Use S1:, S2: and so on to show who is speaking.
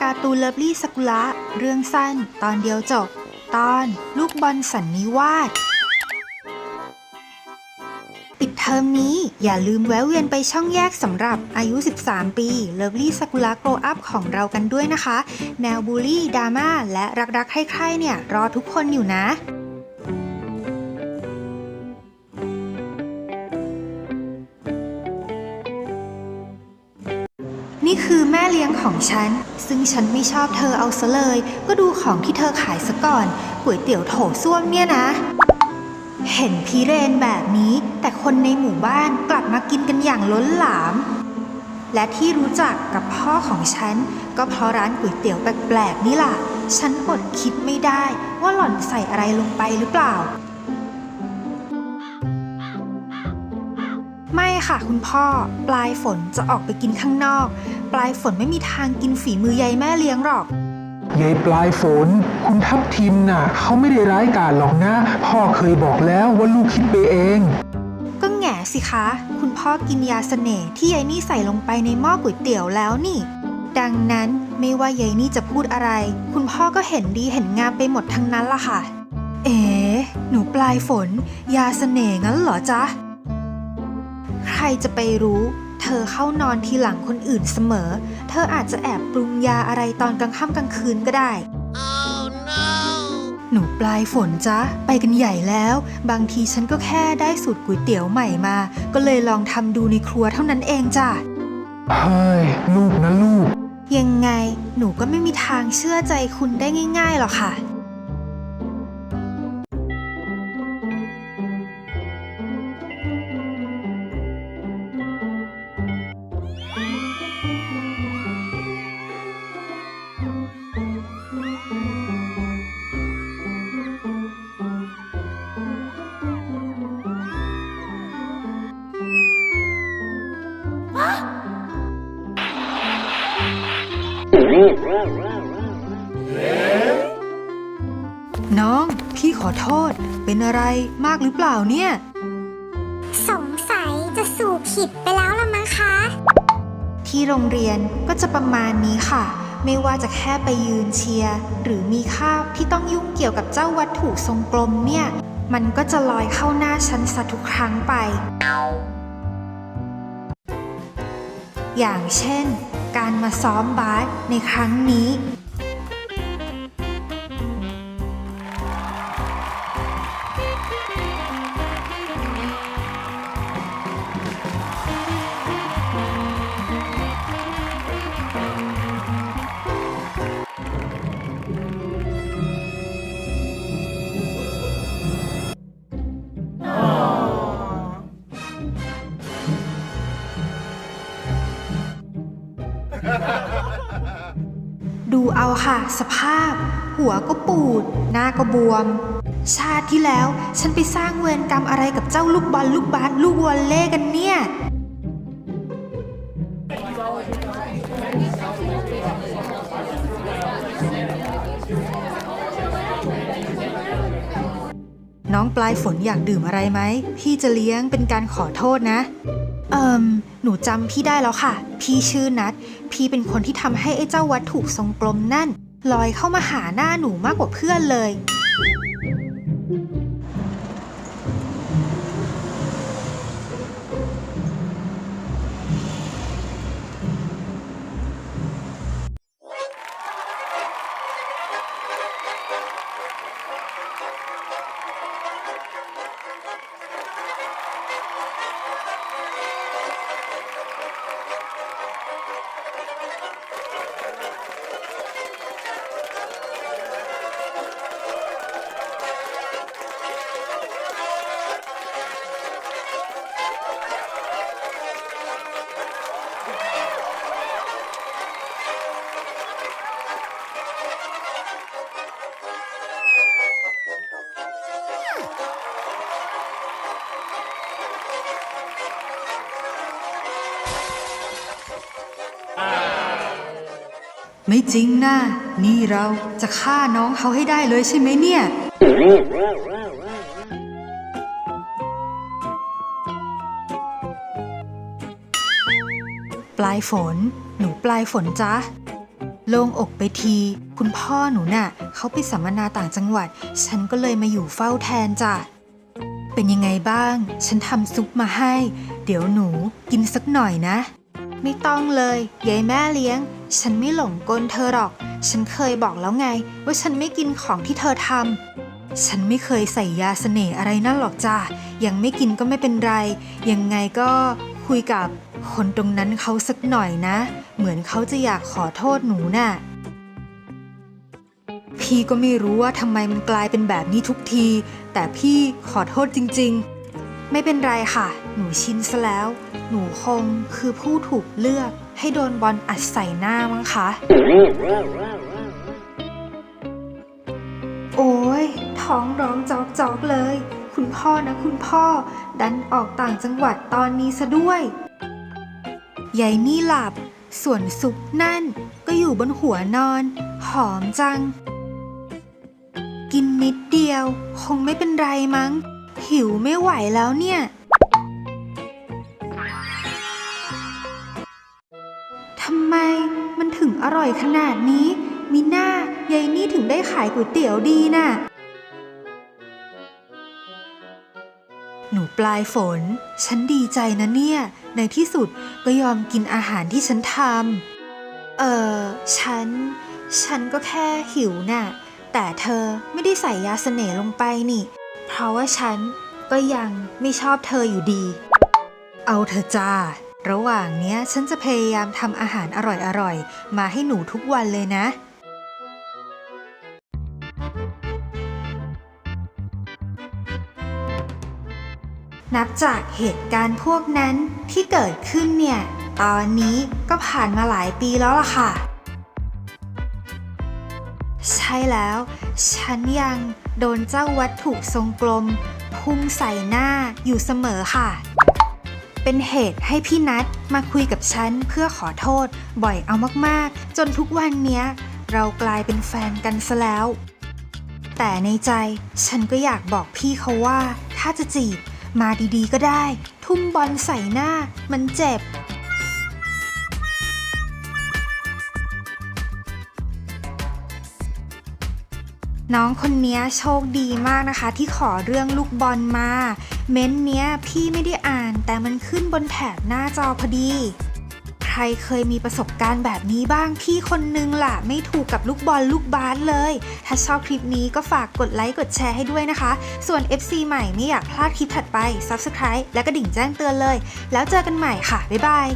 S1: การ์ตูนเลิฟลี่สกุละเรื่องสั้น ตอนเดียวจบ ตอน ลูกบอลสันนิวาสปิดเทอมนี้อย่าลืมแวะเวียนไปช่องแยกสำหรับอายุ 13 ปีเลิฟลี่สกุละโกรอัพของเรากันด้วยนะคะ แนวบูลลี่ดราม่าและรักๆใคร่ๆเนี่ย รอทุกคนอยู่นะ คือแม่เลี้ยงของฉัน ซึ่งฉันไม่ชอบเธอเอาซะเลย ก็ดูของที่เธอขายซะก่อนก๋วยเตี๋ยวโถส้วมเนี่ยนะ เห็นพิเรนแบบนี้ แต่คนในหมู่บ้านกลับมากินกันอย่างล้นหลาม และที่รู้จักกับพ่อของฉัน ก็เพราะร้านก๋วยเตี๋ยวแปลกๆนี่ล่ะ ฉันอดคิดไม่ได้ว่าหล่อนใส่อะไรลงไปหรือเปล่า ค่ะคุณพ่อ ปลายฝนจะออกไปกินข้างนอก ปลายฝนไม่มีทางกินฝีมือยายแม่เลี้ยงหรอก
S2: ยายปลายฝน คุณทับทิมน่ะเขาไม่ได้ร้ายกาจหรอกนะ พ่อเคยบอกแล้วว่าลูกคิดไปเอง
S1: ก็แง่สิคะ คุณพ่อกินยาเสน่ห์ที่ยายนี่ใส่ลงไปในหม้อก๋วยเตี๋ยวแล้วนี่ ดังนั้นไม่ว่ายายนี่จะพูดอะไร คุณพ่อก็เห็นดีเห็นงามไปหมดทั้งนั้นล่ะค่ะ เอ๋หนูปลายฝน ยาเสน่ห์งั้นเหรอจ๊ะใครจะไปรู้ เธอเข้านอนทีหลังคนอื่นเสมอ เธออาจจะแอบปรุงยาอะไรตอนกลางค่ำกลางคืนก็ได้หนูปลายฝนจ๊ะไปกันใหญ่แล้ว บางทีฉันก็แค่ได้สูตรก๋วยเตี๋ยวใหม่มา ก็เลยลองทำดูในครัวเท่านั้นเองจ้ะ
S2: เฮ้ยลูกนะลูก
S1: ยังไงหนูก็ไม่มีทางเชื่อใจคุณได้ง่าย ๆหรอกค่ะ น้อง พี่ขอโทษ เป็นอะไรมากหรือเปล่าเนี่ย
S3: สงสัยจะสูบผิดไปแล้วละมั้งคะ
S1: ที่โรงเรียนก็จะประมาณนี้ค่ะ ไม่ว่าจะแค่ไปยืนเชียร์หรือมีคาบที่ต้องยุ่งเกี่ยวกับเจ้าวัตถุทรงกลมเนี่ย มันก็จะลอยเข้าหน้าฉันซะทุกครั้งไป อย่างเช่น การมาซ้อมบาสในครั้งนี้ ดูเอาค่ะ สภาพ หัวก็ปูด หน้าก็บวม ชาติที่แล้วฉันไปสร้างเวรกรรมอะไรกับเจ้าลูกบอลลูกบาสลูกวอลเล่กันเนี่ยน้องปลายฝนอยากดื่มอะไรไหม พี่จะเลี้ยงเป็นการขอโทษนะ เอิมหนูจำพี่ได้แล้วค่ะ พี่ชื่อนัท พี่เป็นคนที่ทำให้ไอ้เจ้าวัตถุทรงกลมนั่นลอยเข้ามาหาหน้าหนูมากกว่าเพื่อนเลย ไม่จริงนะนี่เราจะฆ่าน้องเขาให้ได้เลยใช่ไหมเนี่ย ปลายฝน หนูปลายฝนจ๊ะโล่งอกไปที คุณพ่อหนูน่ะเขาไปสัมมนาต่างจังหวัด ฉันก็เลยมาอยู่เฝ้าแทนจ้ะเป็นยังไงบ้าง ฉันทำซุปมาให้ เดี๋ยวหนูกินสักหน่อยนะ ไม่ต้องเลยยายแม่เลี้ยง ฉันไม่หลงกลเธอหรอก ฉันเคยบอกแล้วไง ว่าฉันไม่กินของที่เธอทำฉันไม่เคยใส่ยาเสน่ห์อะไรนั่นหรอกจ้ายังไม่กินก็ไม่เป็นไร ยังไงก็คุยกับคนตรงนั้นเขาสักหน่อยนะ เหมือนเขาจะอยากขอโทษหนูน่ะพี่ก็ไม่รู้ว่าทำไมมันกลายเป็นแบบนี้ทุกที แต่พี่ขอโทษจริง ๆ ไม่เป็นไรค่ะ หนูชินซะแล้ว หนูคงคือผู้ถูกเลือกให้โดนบอลอัดใส่หน้ามั้งคะ โอ้ย ท้องร้องจอกจอกๆเลย คุณพ่อนะคุณพ่อ ดันออกต่างจังหวัดตอนนี้ซะด้วยยายนี่หลับ ส่วนซุปนั่นก็อยู่บนหัวนอน หอมจัง กินนิดเดียว คงไม่เป็นไรมั้ง หิวไม่ไหวแล้วเนี่ย ทำไมมันถึงอร่อยขนาดนี้ มีหน้ายายนี่ถึงได้ขายก๋วยเตี๋ยวดีน่ะ หนูปลายฝน ฉันดีใจนะเนี่ย ในที่สุดก็ยอมกินอาหารที่ฉันทำ เออฉัน ฉันก็แค่หิวน่ะแต่เธอไม่ได้ใส่ยาเสน่ห์ลงไปนี่ เพราะว่าฉันก็ยังไม่ชอบเธออยู่ดี เอาเธอะจ้า ระหว่างเนี้ยฉันจะพยายามทำอาหารอร่อยๆ มาให้หนูทุกวันเลยนะ นับจากเหตุการณ์พวกนั้นที่เกิดขึ้นเนี่ย ตอนนี้ก็ผ่านมาหลายปีแล้วล่ะค่ะ ใช่แล้ว ฉันยัง โดนเจ้าวัตถุทรงกลม พุ่งใส่หน้าอยู่เสมอค่ะ เป็นเหตุให้พี่นัดมาคุยกับฉันเพื่อขอโทษบ่อยเอามากๆ จนทุกวันเนี้ย เรากลายเป็นแฟนกันซะแล้ว แต่ในใจฉันก็อยากบอกพี่เขาว่า ถ้าจะจีบ มาดีๆก็ได้ ทุ่มบอลใส่หน้ามันเจ็บ น้องคนนี้โชคดีมากนะคะ ที่ขอเรื่องลูกบอลมา เม้นเนี้ยพี่ไม่ได้อ่าน แต่มันขึ้นบนแถบหน้าจอพอดี ใครเคยมีประสบการณ์แบบนี้บ้างพี่คนนึงล่ะ ไม่ถูกกับลูกบอลลูกบาสเลย ถ้าชอบคลิปนี้ก็ฝากกดไลค์กดแชร์ให้ด้วยนะคะ ส่วน FC ใหม่ไม่อยากพลาดคลิปถัดไป Subscribe และกระดิ่งแจ้งเตือนเลย แล้วเจอกันใหม่ค่ะบ๊ายบาย